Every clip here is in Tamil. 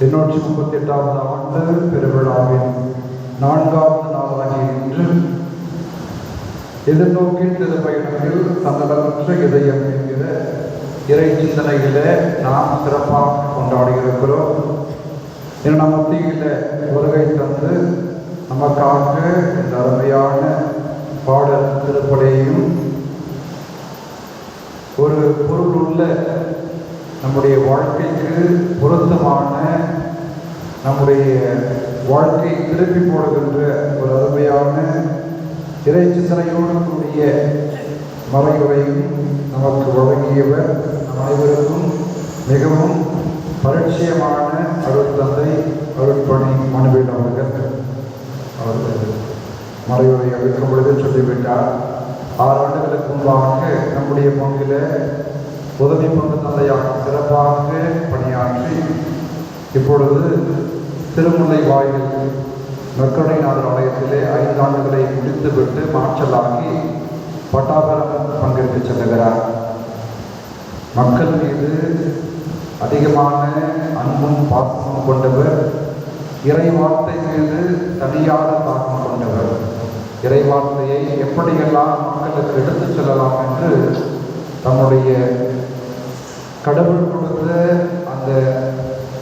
எண்ணூற்றி முப்பத்தி எட்டாவது ஆண்டு பெருவிழாவின் நான்காவது நாளாகிய இன்று எதிர்நோக்கின் திருப்பயணத்தில் தன்னலமற்ற இதயம் என்கிற இறை சிந்தனையில நாம் சிறப்பாக கொண்டாடி இருக்கிறோம் என நம் மத்தியில வருகை தந்து நமக்காக இந்த அருமையான பாடல் திருப்படையையும் ஒரு பொருள் உள்ள நம்முடைய வாழ்க்கைக்கு பொருத்தமான நம்முடைய வாழ்க்கை திருப்பி போடுகின்ற ஒரு அருமையான இறை கூடிய மறைவுரையும் நமக்கு வழங்கியவர் நம் அனைவருக்கும் மிகவும் பரிச்சயமான அருள் தந்தை அருட்பணி மனுவேல் அவர்கள். அவர்கள் மறைவுரை அளிக்கும் பொழுது சொல்லிவிட்டார் ஆறு ஆண்டுகளுக்கு முன்பாக நம்முடைய பங்கில் உதவி பங்கு தந்தையாக சிறப்பாக பணியாற்றி இப்பொழுது திருமுல்லை வாயில் நற்கருணைநாதர் ஆலயத்திலே ஐந்து ஆண்டுகளை முடித்துவிட்டு மாற்றலாகி பட்டாபரம் பங்கேற்க செல்லுகிறார் மக்கள் மீது அதிகமான அன்பும் பாசமும் கொண்டவர் இறை வார்த்தை மீது தனியாத தாக்கம் கொண்டவர். இறை வார்த்தையை எப்படியெல்லாம் மக்களுக்கு எடுத்துச் செல்லலாம் என்று தன்னுடைய கடவுள் கொடுத்த அந்த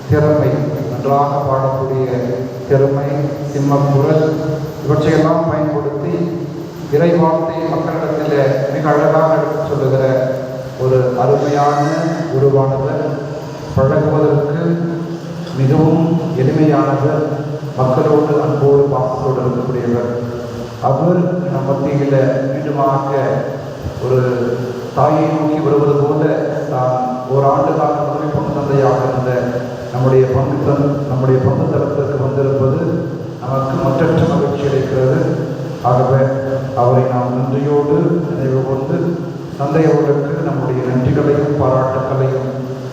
திறமை நன்றாக பாடக்கூடிய திறமை சிம்மக்குரல் இவற்றையெல்லாம் பயன்படுத்தி இறை வார்த்தை மக்களிடத்தில் மிக அழகாக எடுத்து சொல்லுகிற ஒரு அருமையான உருவானவர் பழகுவதற்கு மிகவும் எளிமையானவர் மக்களோடு அன்போடு பாசத்தோடு இருக்கக்கூடியவர். அவர் நம் மத்தியில் மீண்டுமாக ஒரு தாயை நோக்கி வருவது போல ஒரு ஆண்டு கால உதவி பொண்ணு தந்தையாக இருந்த நம்முடைய பங்கு தன் நம்முடைய பங்கு தளத்திற்கு வந்திருப்பது நமக்கு மற்றற்ற மகிழ்ச்சி அளிக்கிறது. ஆகவே அவரை நாம் நன்றியோடு நினைவு கொண்டு தந்தை அவர்களுக்கு நம்முடைய நன்றிகளையும் பாராட்டுகளையும்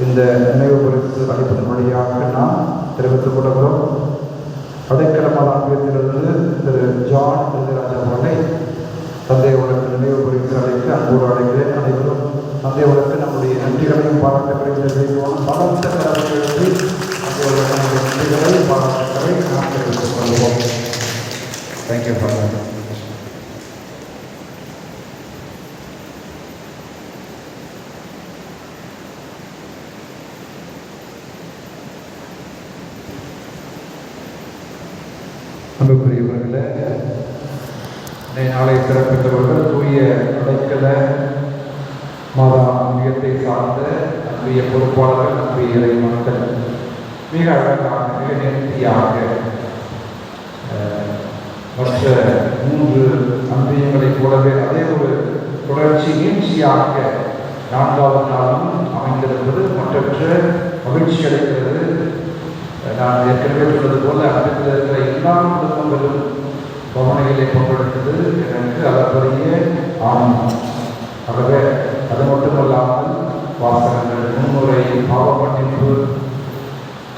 இந்த நினைவு குறித்து அளிப்பதன் வழியாக நாம் தெரிவித்துக் கொள்கிறோம். அடைக்கலமான ஆங்கிலத்திலிருந்து திரு ஜான் திருராஜா அவர்களை தந்தை அவர்களுக்கு நினைவு குறித்து அழைத்து அன்போடு அழைக்கிறேன் அனைவரும் தந்தை அவர்களுக்கு நம்முடைய தெரிவிக்கணும் பலத்த அவர்களுக்கு நம்முடைய நன்றிகளை பாராட்டுகளை நாம் தெரிவித்துக் கொள்வோம் தேங்க்யூ ஃபாதர் அன்புக்குரியவர்களே நாளை சிறப்பித்தவர்கள் தூய அடைக்கல மாதா மையத்தை சார்ந்த அன்பிய பொறுப்பாளர்கள் அன்பிய இறை மக்கள் மிக அழகாக மிக நேர்த்தியாக மற்ற மூன்று அன்பியங்களைப் போலவே அதே ஒரு தொடர்ச்சி நீட்சியாக நான்காவது நாளும் அமைந்திருப்பது மற்றற்ற மகிழ்ச்சி அளிக்கிறது நான் ஏற்கனவே சொன்னது போல அடுத்த இருக்கிற எல்லா குடும்பங்களும் பவனைகளை பங்கெடுத்தது எனக்கு அளப்பரிய ஆனந்தம். ஆகவே அது மட்டுமல்லாமல் வாசகங்கள் முன்முறை பாவ மன்னிப்பு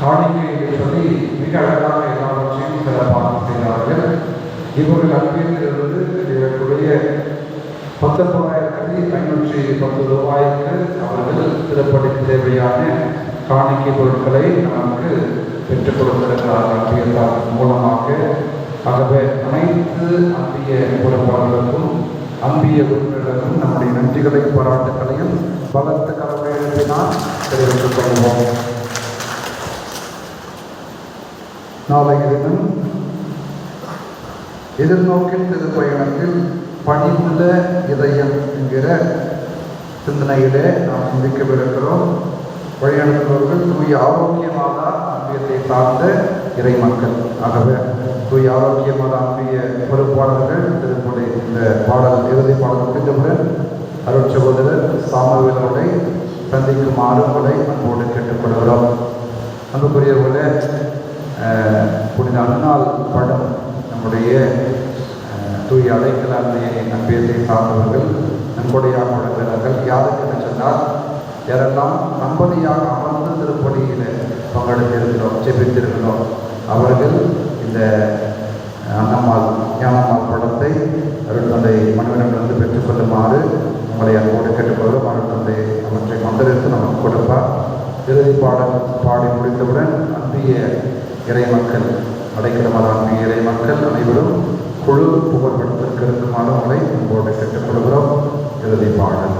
காணிக்கையை சொல்லி மிக அழகாக எல்லாவற்றையும் சிறப்பாக செய்தார்கள். இவர்கள் அன்பிலிருந்து இவர்களுடைய பத்தொன்பதாயிரத்தி ஐநூற்றி பத்து ரூபாய்க்கு அவர்கள் திருப்படி தேவையான காணிக்கை பொருட்களை நமக்கு பெற்றுக் கொடுத்திருக்கிறார்கள் அன்பியத்தார் மூலமாக ஆகவே அனைத்து அன்பிய பொறுப்பாளர்களுக்கும் அம்பிய உறுப்பினர்களுக்கும் நம்முடைய நன்றிகளையும் பாராட்டுகளையும் பலத்த கலவையினால் தெரிவித்துக் கொள்வோம். நாளைய தினம் எதிர்நோக்கின் திரு பயணத்தில் பணிவுள்ள இதயம் என்கிற சிந்தனையிலே நாம் சிந்திக்கவிருக்கிறோம். வழிநடத்துபவர்கள் தூய ஆரோக்கியமாக சார்ந்த இறை மக்கள் ஆகவே தூய் ஆரோக்கியமாக அன்பிய பொறுப்பாளர்கள் திருப்பதி இந்த பாடல் இறுதி பாடல் முடிந்தவுடன் அருள் சகோதரர் சாமுவேல் அவர்களை சந்திக்குமாறு உங்களை அன்போடு கேட்டுக்கொள்கிறோம். அன்புக்குரியவர்களே புனித அண்ணால் படம் நம்முடைய தூய் தூய அன்னையை நம்பியத்தை சார்ந்தவர்கள் நன்கொடையாக வழங்குகிறார்கள் யாருக்கு என்று சொன்னால் யாரெல்லாம் நம்பதியாக அமர்ந்து திருப்பணியில் பங்கெடுத்திருக்கிறோம் ஜெபித்திருக்கிறோம் அவர்கள் இந்த அண்ணம்மாள் ஞானம்மாள் படத்தை அருள் மனிதனிடமிருந்து பெற்றுக்கொள்ளுமாறு உங்களை அன்போடு கேட்டுக்கொள்கிறோம். அருள்தந்தை அவற்றை கொண்டிருந்து நமக்கு கொடுப்பார் இறுதி பாடல் பாடி முடித்தவுடன் அன்பிய இறை மக்கள் அடைக்கலமான இறை மக்கள் அனைவரும் குழு புகழ்படுத்திற்கு உங்களை அன்போடு கேட்டுக்கொள்கிறோம். இறுதி பாடல்.